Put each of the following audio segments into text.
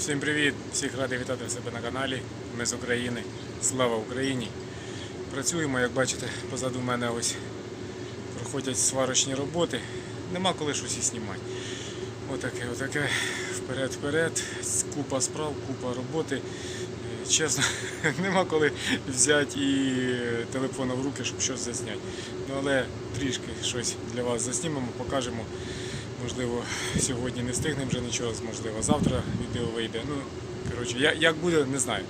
Всім привіт! Всіх радий вітати себе на каналі. Ми з України. Слава Україні! Працюємо, як бачите, позаду мене ось проходять сварочні роботи. Нема коли щось і знімати. Отаке, отаке. Вперед, вперед. Купа справ, купа роботи. Е, Чесно, нема коли взяти і телефон в руки, щоб щось засняти. Ну але трішки щось для вас заснімемо, покажемо. Можливо, сьогодні не встигнемо вже нічого, можливо, завтра відео вийде. Ну, коротше, як буде, не знаю.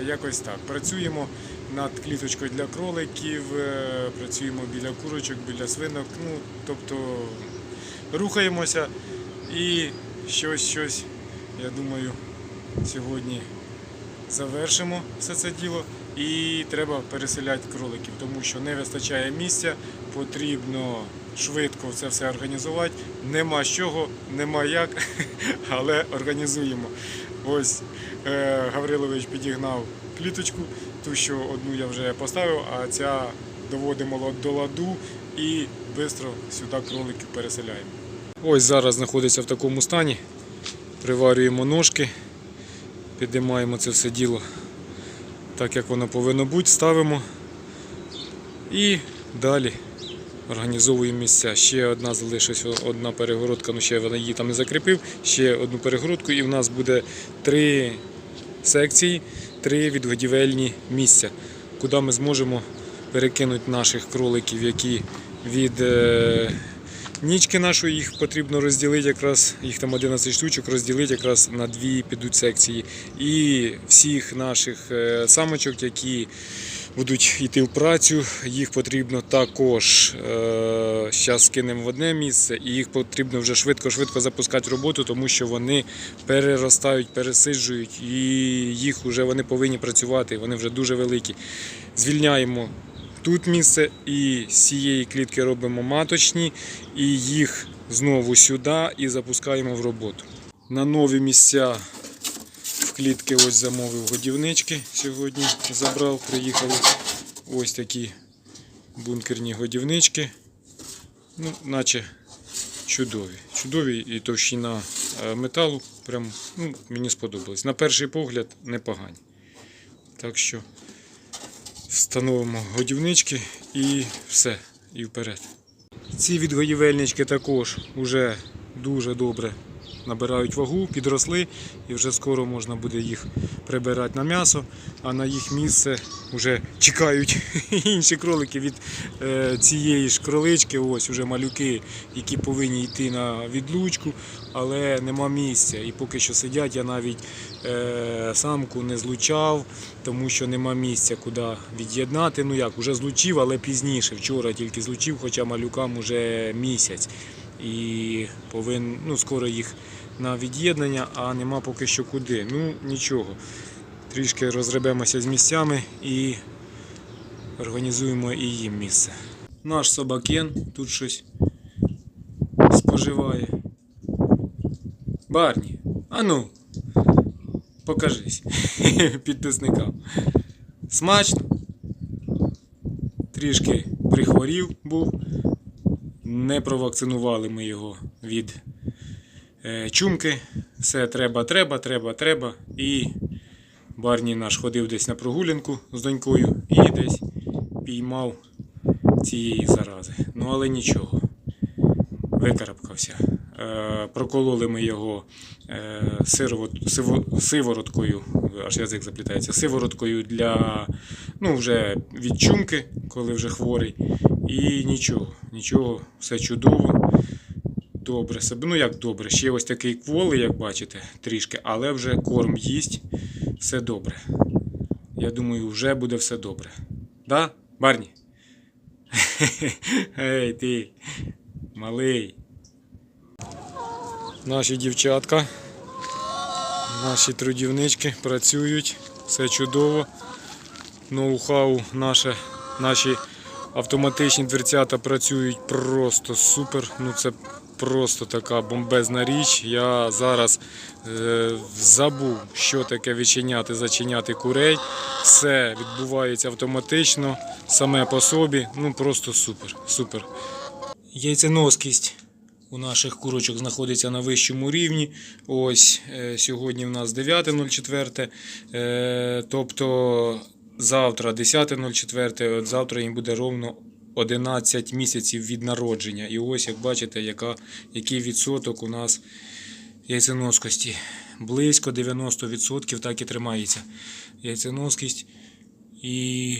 Е, Якось так. Працюємо над кліточкою для кроликів, е, працюємо біля курочок, біля свинок. Ну, тобто рухаємося і щось, щось, я думаю, сьогодні завершимо все це діло. І треба переселяти кроликів, тому що не вистачає місця, потрібно швидко це все організувати. Нема з чого, нема як, але організуємо. Ось е, Гаврилович підігнав кліточку, ту, що одну я вже поставив, а ця доводимо до ладу і швидко сюди кроликів переселяємо. Ось зараз знаходиться в такому стані. Приварюємо ножки, підіймаємо це все діло так, як воно повинно бути, ставимо і далі організовуємо місця. Ще одна залишилась одна перегородка, ну ще я її там не закріпив, ще одну перегородку, і в нас буде три секції, три відгодівельні місця, куди ми зможемо перекинути наших кроликів, які від е, нічки нашої їх потрібно розділити якраз, їх там 11 штучок, розділити якраз на дві підуть секції. І всіх наших е, самочок, які будуть йти в працю, їх потрібно також зараз скинемо в одне місце, і їх потрібно вже швидко-швидко запускати роботу, тому що вони переростають, пересиджують, і їх вже вони повинні працювати, вони вже дуже великі. Звільняємо тут місце і з цієї клітки робимо маточні, і їх знову сюди і запускаємо в роботу. На нові місця клітки ось замовив годівнички. Сьогодні забрав, приїхали ось такі бункерні годівнички. Ну, наче чудові. Чудові і товщина е, металу. Прям ну, мені сподобалось. На перший погляд непогані. Так що встановимо годівнички і все, і вперед. Ці відгодівельнички також вже дуже добре набирають вагу, підросли і вже скоро можна буде їх прибирати на м'ясо, а на їх місце вже чекають інші кролики від е, цієї ж кролички. Ось уже малюки, які повинні йти на відлучку, але нема місця. І поки що сидять, я навіть е, самку не злучав, тому що нема місця, куди від'єднати. Ну як, вже злучив, але пізніше. Вчора тільки злучив, хоча малюкам уже місяць. І повинен, ну, скоро їх на від'єднання, а нема поки що куди. Ну нічого. Трішки розребемося з місцями і організуємо і їм місце. Наш собакен тут щось споживає. Барні, ану, покажись підписникам. Смачно. Трішки прихворів був. Не провакцинували ми його від е, чумки. Все треба, треба, треба, треба. І Барні наш ходив десь на прогулянку з донькою і десь піймав цієї зарази. Ну але нічого. Викарабкався. Е, прокололи ми його е, сивороткою, аж язик заплітається, сивороткою для ну, вже від чумки, коли вже хворий. І нічого, нічого, все чудово. Добре себе. Ну як добре, ще ось такий кволий, як бачите, трішки, але вже корм їсть, все добре. Я думаю, вже буде все добре. Да, Барні? Ей, ти, малий. Наші дівчатка, наші трудівнички працюють, все чудово. Ноу-хау наше, наші автоматичні дверцята працюють просто супер. Ну це просто така бомбезна річ. Я зараз е, забув, що таке відчиняти, зачиняти курей. Все відбувається автоматично, саме по собі. Ну просто супер, супер. Яйценоскість у наших курочок знаходиться на вищому рівні. Ось е, сьогодні в нас 9.04. Е, тобто завтра 10.04. От завтра їм буде ровно 11 місяців від народження. І ось як бачите, яка, який відсоток у нас яйценоскості. Близько 90% так і тримається яйценоскість. І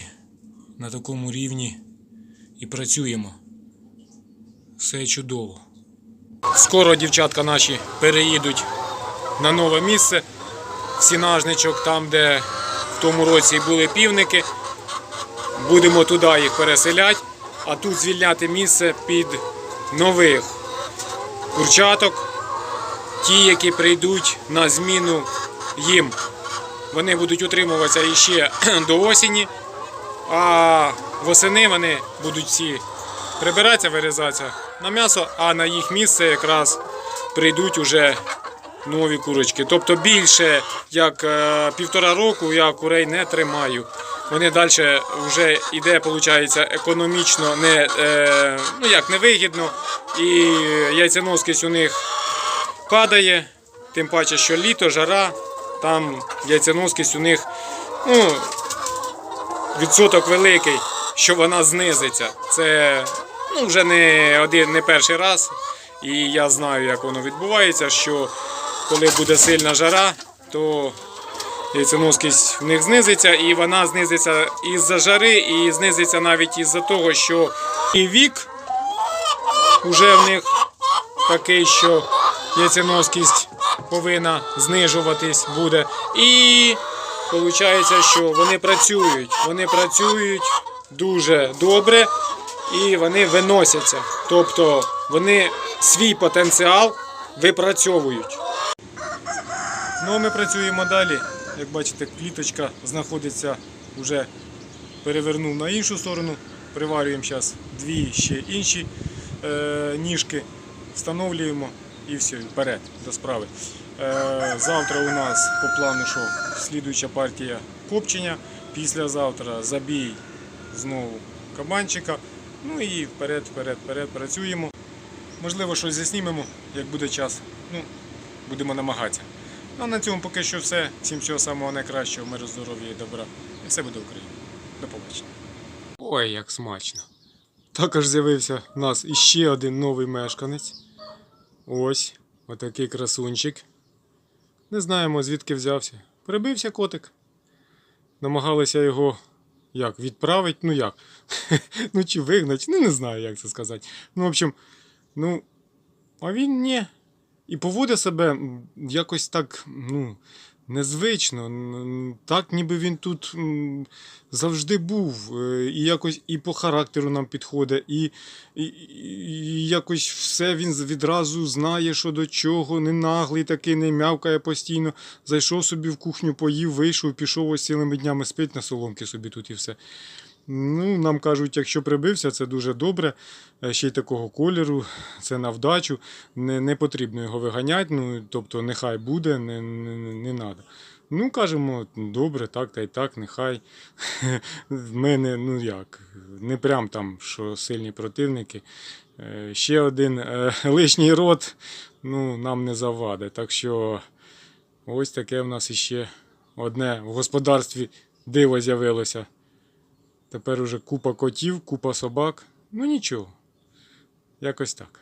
на такому рівні і працюємо. Все чудово. Скоро дівчатка наші переїдуть на нове місце. Сінажничок, там, де тому році були півники. Будемо туди їх переселяти, а тут звільняти місце під нових курчаток. Ті, які прийдуть на зміну їм. Вони будуть утримуватися іще до осені, а восени вони будуть всі прибиратися, вирізатися на м'ясо, а на їх місце якраз прийдуть уже нові курочки. Тобто більше як е, півтора року я курей не тримаю. Вони далі вже йде, виходить, економічно не, е, ну як, невигідно. І яйценоскість у них падає, тим паче, що літо, жара, там яйценоскість у них ну, відсоток великий, що вона знизиться. Це ну, вже не один, не перший раз. І я знаю, як воно відбувається, що коли буде сильна жара, то яйценоскість в них знизиться, і вона знизиться із-за жари, і знизиться навіть із-за того, що і вік вже в них такий, що яйценоскість повинна знижуватись буде. І виходить, що вони працюють. Вони працюють дуже добре і вони виносяться. Тобто вони свій потенціал випрацьовують. Ну, а ми працюємо далі. Як бачите, кліточка знаходиться вже перевернув на іншу сторону. Приварюємо зараз дві ще інші е, ніжки, встановлюємо і все, вперед до справи. Е, завтра у нас по плану що слідуюча партія копчення. Післязавтра забій знову кабанчика. Ну і вперед, вперед, вперед працюємо. Можливо, щось заснімемо, як буде час. Ну, будемо намагатися. Ну на цьому поки що все. Всім всього самого найкращого, миру, здоров'я і добра. І все буде Україна. До побачення. Ой, як смачно. Також з'явився у нас іще один новий мешканець. Ось, отакий красунчик. Не знаємо, звідки взявся. Прибився котик. Намагалися його як, відправити, ну як? ну чи вигнати, ну не знаю, як це сказати. Ну, в общем, ну, а він ні. І поводить себе якось так, ну, незвично. Так, ніби він тут завжди був. Е, І якось і по характеру нам підходить, і, і, і якось все він відразу знає, що до чого, не наглий такий, не мявкає постійно. Зайшов собі в кухню, поїв, вийшов, пішов ось цілими днями спить на соломки собі тут і все. Ну, нам кажуть, якщо прибився, це дуже добре. Е, Ще й такого кольору, це на вдачу. Не, не потрібно його виганяти, ну, тобто нехай буде, не, не, не треба. Ну, кажемо, добре, так та й так, нехай. В мене, ну як, не прям там, що сильні противники. Е, Ще один е, лишній рот ну, нам не завадить. Так що ось таке в нас іще одне в господарстві диво з'явилося. Тепер уже купа котів, купа собак. Ну нічого. Якось так.